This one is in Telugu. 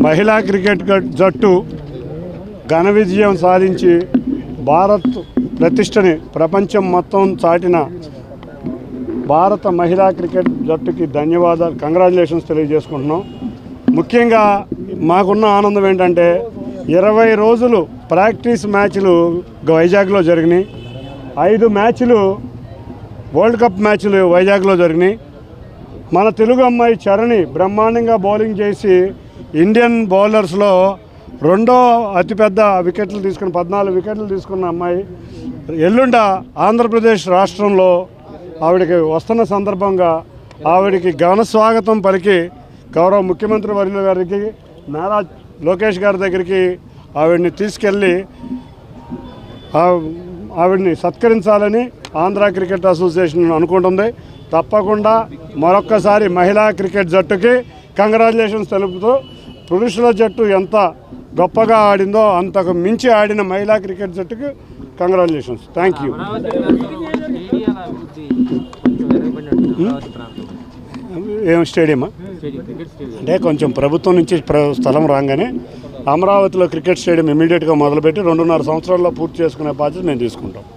మహిళా క్రికెట్ జట్టు ఘన విజయం సాధించి భారత్ ప్రతిష్టని ప్రపంచం మొత్తం చాటిన భారత మహిళా క్రికెట్ జట్టుకి ధన్యవాదాలు కంగ్రాచులేషన్స్ తెలియజేసుకుంటున్నాం. ముఖ్యంగా మాకున్న ఆనందం ఏంటంటే ఇరవై రోజులు ప్రాక్టీస్ మ్యాచ్లు వైజాగ్లో జరిగినాయి. ఐదు మ్యాచ్లు వరల్డ్ కప్ మ్యాచ్లు వైజాగ్లో జరిగినాయి. మన తెలుగు అమ్మాయి చరణి బ్రహ్మాండంగా బౌలింగ్ చేసి ఇండియన్ బౌలర్స్లో రెండో అతిపెద్ద వికెట్లు తీసుకుని పద్నాలుగు వికెట్లు తీసుకున్న అమ్మాయి ఎల్లుండ ఆంధ్రప్రదేశ్ రాష్ట్రంలో ఆవిడకి వస్తున్న సందర్భంగా ఆవిడకి ఘన స్వాగతం పలికి గౌరవ ముఖ్యమంత్రి వర్యుల గారికి నారా లోకేష్ గారి దగ్గరికి ఆవిడని తీసుకెళ్ళి ఆవిడ్ని ఆవిడని సత్కరించాలని ఆంధ్ర క్రికెట్ అసోసియేషన్ అనుకుంటుంది. తప్పకుండా మరొక్కసారి మహిళా క్రికెట్ జట్టుకి కంగ్రాచులేషన్స్ తెలుపుతూ పురుషుల జట్టు ఎంత గొప్పగా ఆడిందో అంతకు మించి ఆడిన మహిళా క్రికెట్ జట్టుకి కంగ్రాచులేషన్స్. థ్యాంక్ యూ ప్రాంతం ఏం స్టేడియమా? అంటే కొంచెం ప్రభుత్వం నుంచి స్థలం రాగానే అమరావతిలో క్రికెట్ స్టేడియం ఇమీడియట్గా మొదలుపెట్టి రెండున్నర సంవత్సరాల్లో పూర్తి చేసుకునే బాధ్యత మేము తీసుకుంటాం.